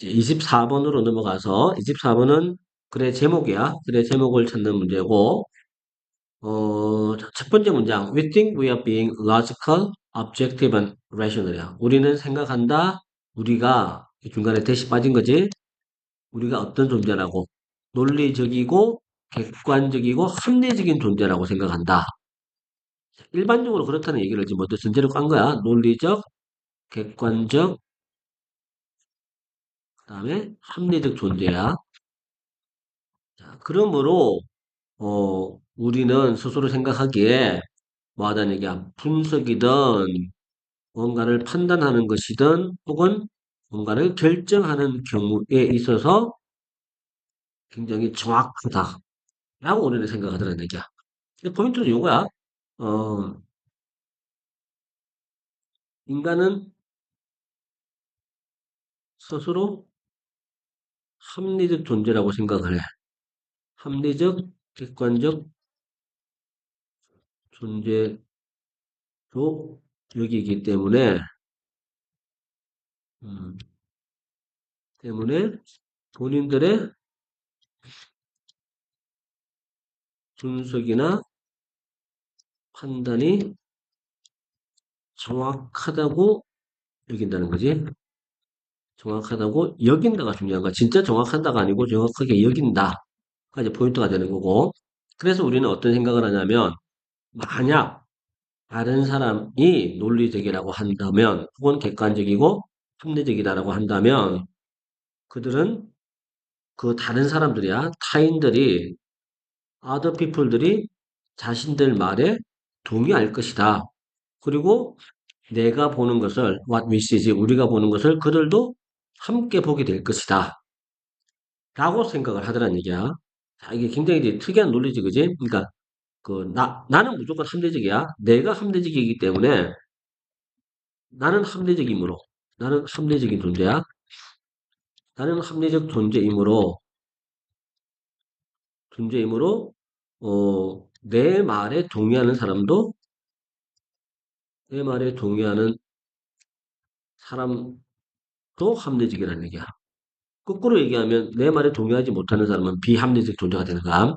24번으로 넘어가서 24번은 글의 제목이야. 글의 제목을 찾는 문제고 어, 첫 번째 문장 We think we are being logical, objective and rational이야. 우리는 생각한다. 우리가 중간에 대시 빠진 거지. 우리가 어떤 존재라고 논리적이고 객관적이고 합리적인 존재라고 생각한다. 일반적으로 그렇다는 얘기를 지금 먼저 전제로 깐 거야. 논리적, 객관적, 그 다음에 합리적 존재야. 자, 그러므로 어, 우리는 스스로 생각하기에 뭐 하다는 얘기야. 분석이든 뭔가를 판단하는 것이든 혹은 뭔가를 결정하는 경우에 있어서 굉장히 정확하다. 라고 우리는 생각하더라는 얘기야. 포인트는 이거야. 어, 인간은 스스로 합리적 존재라고 생각을 해. 합리적, 객관적 존재로 여기기 때문에, 음, 때문에 본인들의 분석이나 판단이 정확하다고 여긴다는 거지. 정확하다고 여긴다가 중요한 거야. 진짜 정확한다가 아니고 정확하게 여긴다. 가 이제 포인트가 되는 거고. 그래서 우리는 어떤 생각을 하냐면, 만약 다른 사람이 논리적이라고 한다면, 혹은 객관적이고 합리적이다라고 한다면, 그들은 그 다른 사람들이야, 타인들이, other people들이 자신들 말에 동의할 것이다. 그리고 내가 보는 것을, what we see, 우리가 보는 것을 그들도 함께 보게 될 것이다. 라고 생각을 하더란 얘기야. 자, 이게 굉장히 특이한 논리지, 그지? 그러니까, 그, 나, 나는 무조건 합리적이야. 내가 합리적이기 때문에 나는 합리적이므로, 나는 합리적인 존재야. 나는 합리적 존재이므로, 존재이므로, 어, 내 말에 동의하는 사람도, 내 말에 동의하는 사람 도 합리적이라는 얘기야. 거꾸로 얘기하면 내 말에 동의하지 못하는 사람은 비합리적 존재가 되는 거야.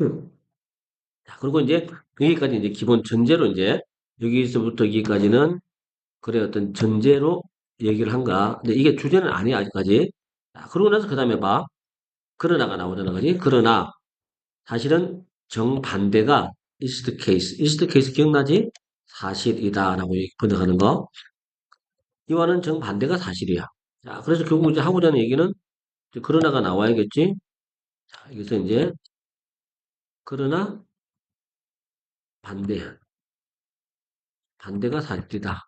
음. 자, 그리고 이제 여기까지 이제 기본 전제로 이제 여기서부터 여기까지는 그래 어떤 전제로 얘기를 한가. 근데 이게 주제는 아니야 아직까지. 자, 그러고 나서 그 다음에 봐. 그러나가 나오잖아, 그지? 그러나 사실은 정반대가 case. is the case 기억나지? 사실이다라고 번역하는 거. 이와는 정반대가 사실이야. 자, 그래서 결국 이제 하고자 하는 얘기는 그러나가 나와야겠지? 자, 여기서 이제 그러나 반대. 반대가 사실이다.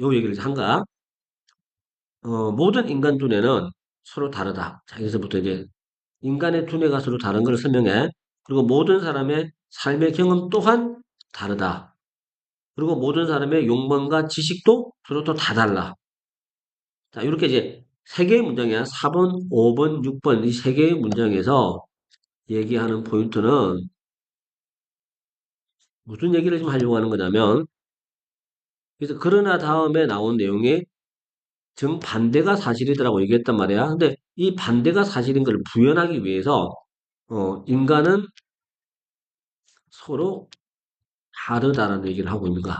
요 얘기를 한가? 어, 모든 인간 두뇌는 서로 다르다. 자, 여기서부터 이제 인간의 두뇌가 서로 다른 걸 설명해. 그리고 모든 사람의 삶의 경험 또한 다르다. 그리고 모든 사람의 욕망과 지식도 서로 또 다 달라. 자, 이렇게 이제 세 개의 문장이야. 4번, 5번, 6번 이 세 개의 문장에서 얘기하는 포인트는 무슨 얘기를 좀 하려고 하는 거냐면 그래서 그러나 다음에 나온 내용이 정반대가 사실이더라고 얘기했단 말이야. 근데 이 반대가 사실인 걸 부연하기 위해서 어, 인간은 서로 다르다라는 얘기를 하고 있는 거야.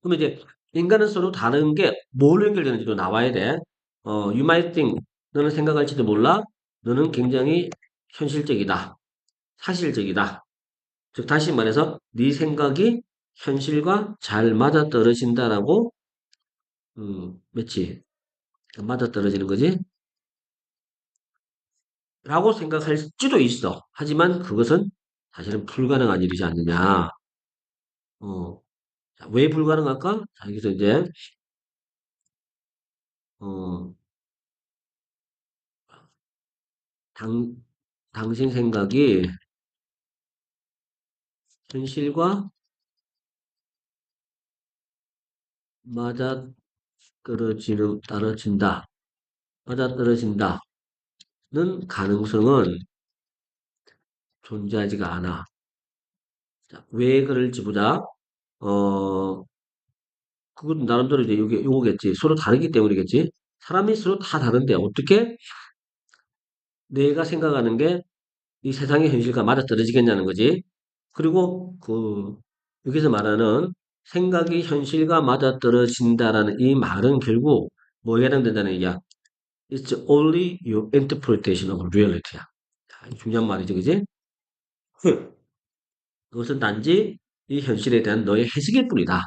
그러면 이제 인간은 서로 다른 게 뭘로 연결되는지도 나와야 돼. 어, you might think 너는 생각할지도 몰라. 너는 굉장히 현실적이다. 사실적이다. 즉 다시 말해서 네 생각이 현실과 잘 맞아떨어진다라고 음, 맞지? 맞아떨어지는 거지? 라고 생각할 수도 있어. 하지만 그것은 사실은 불가능한 일이지 않느냐. 어, 자, 왜 불가능할까? 자, 여기서 이제, 어, 당, 당신 생각이 현실과 맞아 떨어지는, 떨어진다. 맞아 떨어진다 는 가능성은 존재하지가 않아. 자, 왜 그럴지 보자. 어, 그건 나름대로 이제 요게, 요거겠지. 서로 다르기 때문이겠지. 사람이 서로 다 다른데 어떻게 내가 생각하는 게 이 세상의 현실과 맞아떨어지겠냐는 거지. 그리고 그 여기서 말하는 생각이 현실과 맞아떨어진다라는 이 말은 결국 뭐에 해당된다는 얘기야? It's only your interpretation of reality야. 자, 중요한 말이죠, 그지? 그것은 단지 이 현실에 대한 너의 해석일 뿐이다.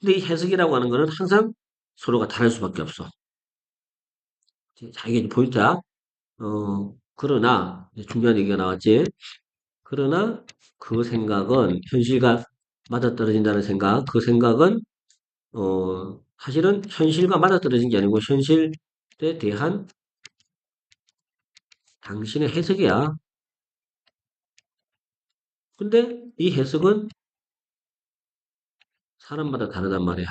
근데 이 해석이라고 하는 거는 항상 서로가 다를 수밖에 없어. 자, 이게 포인트야. 어, 그러나, 중요한 얘기가 나왔지. 그러나 그 생각은 현실과 맞아떨어진다는 생각, 그 생각은 어, 사실은 현실과 맞아떨어진 게 아니고 현실에 대한 당신의 해석이야. 근데 이 해석은 사람마다 다르단 말이야.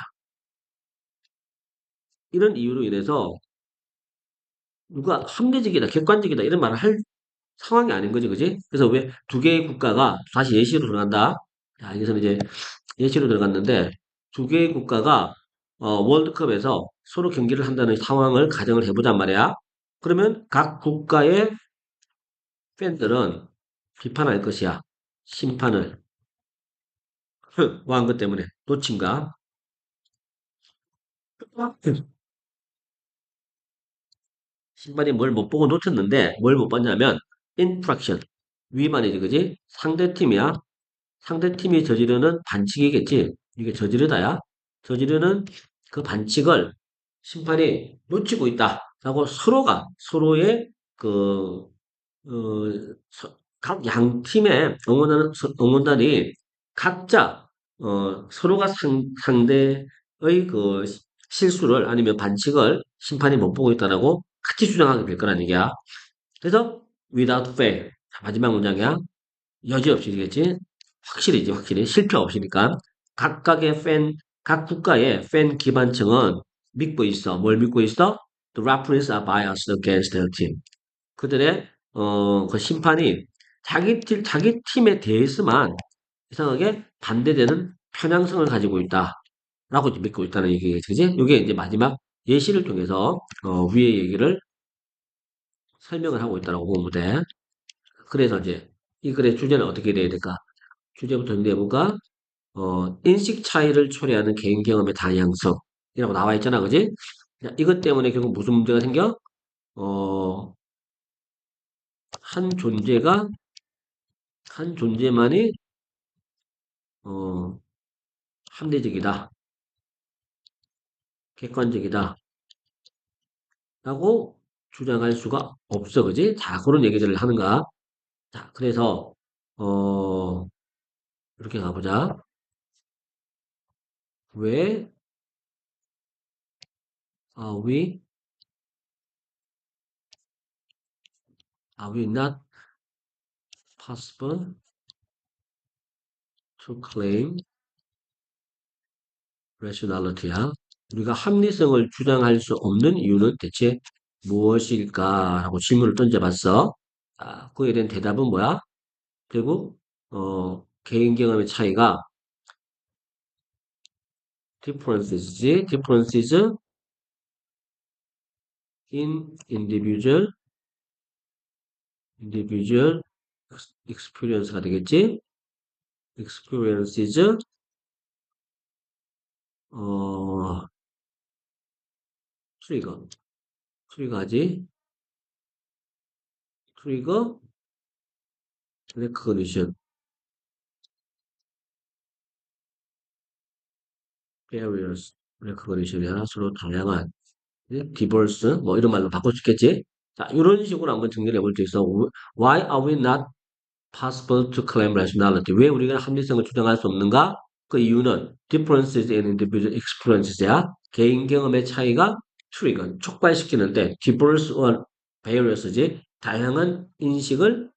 이런 이유로 인해서 누가 합리적이다, 객관적이다 이런 말을 할 상황이 아닌 거지, 그지? 그래서 왜 두 개의 국가가 다시 예시로 들어간다. 자, 여기서는 이제 예시로 들어갔는데 두 개의 국가가 어, 월드컵에서 서로 경기를 한다는 상황을 가정을 해보잔 말이야. 그러면 각 국가의 팬들은 비판할 것이야. 심판을. 뭐한 것 때문에. 놓친가? 심판이 뭘 못 보고 놓쳤는데 뭘 못 봤냐면 infraction. 위반이지, 그지? 상대팀이야. 상대팀이 저지르는 반칙이겠지. 이게 저지르다야. 저지르는 그 반칙을 심판이 놓치고 있다 라고 서로가 서로의 그, 어, 각 양 팀의 응원하는, 응원단이 각자, 어, 서로가 상, 상대의 그 실수를 아니면 반칙을 심판이 못 보고 있다라고 같이 주장하게 될 거란 얘기야. 그래서 without fail. 마지막 문장이야. 여지없이 되겠지. 확실히지, 확실히. 실패 없이니까. 각각의 팬, 각 국가의 팬 기반층은 믿고 있어. 뭘 믿고 있어? The referees are biased against their team. 그들의, 어, 그 심판이 자기 팀, 자기 팀에 대해서만 이상하게 반대되는 편향성을 가지고 있다. 라고 믿고 있다는 얘기겠지. 이게 이제 마지막 예시를 통해서, 어, 위의 얘기를 설명을 하고 있다고 보면 돼. 그래서 이제 이 글의 주제는 어떻게 돼야 될까? 주제부터 정리해볼까? 어, 인식 차이를 초래하는 개인 경험의 다양성이라고 나와 있잖아, 그지? 자, 이것 때문에 결국 무슨 문제가 생겨? 어, 한 존재가, 한 존재만이, 어, 합리적이다. 객관적이다. 라고 주장할 수가 없어, 그지? 자, 그런 얘기들을 하는 거야. 자, 그래서, 어, 이렇게 가보자. 왜 are we are we not possible to claim rationality야? 우리가 합리성을 주장할 수 없는 이유는 대체 무엇일까? 하고 질문을 던져봤어. 아, 그에 대한 대답은 뭐야? 결국 어, 개인 경험의 차이가 differences지. differences in individual individual experience가 되겠지. experiences 어 트리거 트리거지 트리거 recognition various recognition이야 서로 다양한 디버스 뭐 이런 말로 바꿀 수 있겠지 자 이런 식으로 한번 정리를 해볼 수 있어 why are we not possible to claim rationality. 왜 우리가 합리성을 주장할 수 없는가? 그 이유는 differences in individual experiences야. 개인 경험의 차이가 트리거 촉발시키는데 diverse or various지 다양한 인식을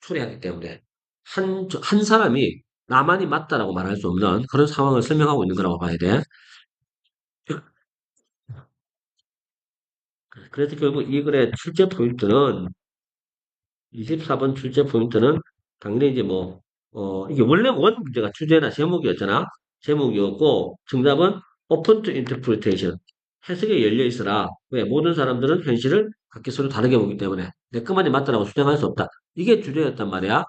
초래하기 때문에 한, 한 사람이 나만이 맞다라고 말할 수 없는 그런 상황을 설명하고 있는 거라고 봐야 돼. 그래서 결국 이 글의 출제 포인트는 24번 출제 포인트는 당연히 이제 뭐, 어, 이게 원래 원 문제가 주제나 제목이었잖아. 제목이었고 정답은 open to interpretation. 해석에 열려 있어라. 왜? 모든 사람들은 현실을 각기 서로 다르게 보기 때문에 내 것만이 맞다라고 수정할 수 없다. 이게 주제였단 말이야.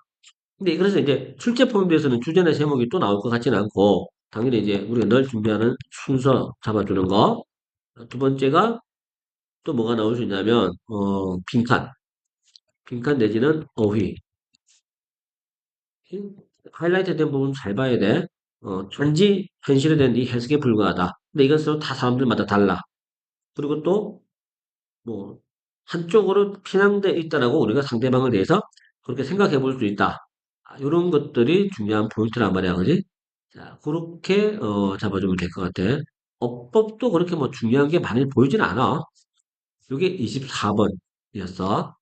근데 그래서 이제 출제 포인트에서는 주제나 제목이 또 나올 것 같지는 않고 당연히 이제 우리가 늘 준비하는 순서 잡아주는 거. 두 번째가 또 뭐가 나올 수 있냐면 어, 빈칸. 빈칸 내지는 어휘. 하이라이트 된 부분 잘 봐야 돼. 어, 단지 현실에 대한 이 해석에 불과하다. 근데 이것은 다 사람들마다 달라. 그리고 또, 뭐, 한쪽으로 편향돼 있다라고 우리가 상대방에 대해서 그렇게 생각해 볼 수 있다. 이런 것들이 중요한 포인트란 말이야, 그지? 자, 그렇게, 어, 잡아주면 될 것 같아. 어법도 그렇게 뭐 중요한 게 많이 보이진 않아. 이게 24번이었어.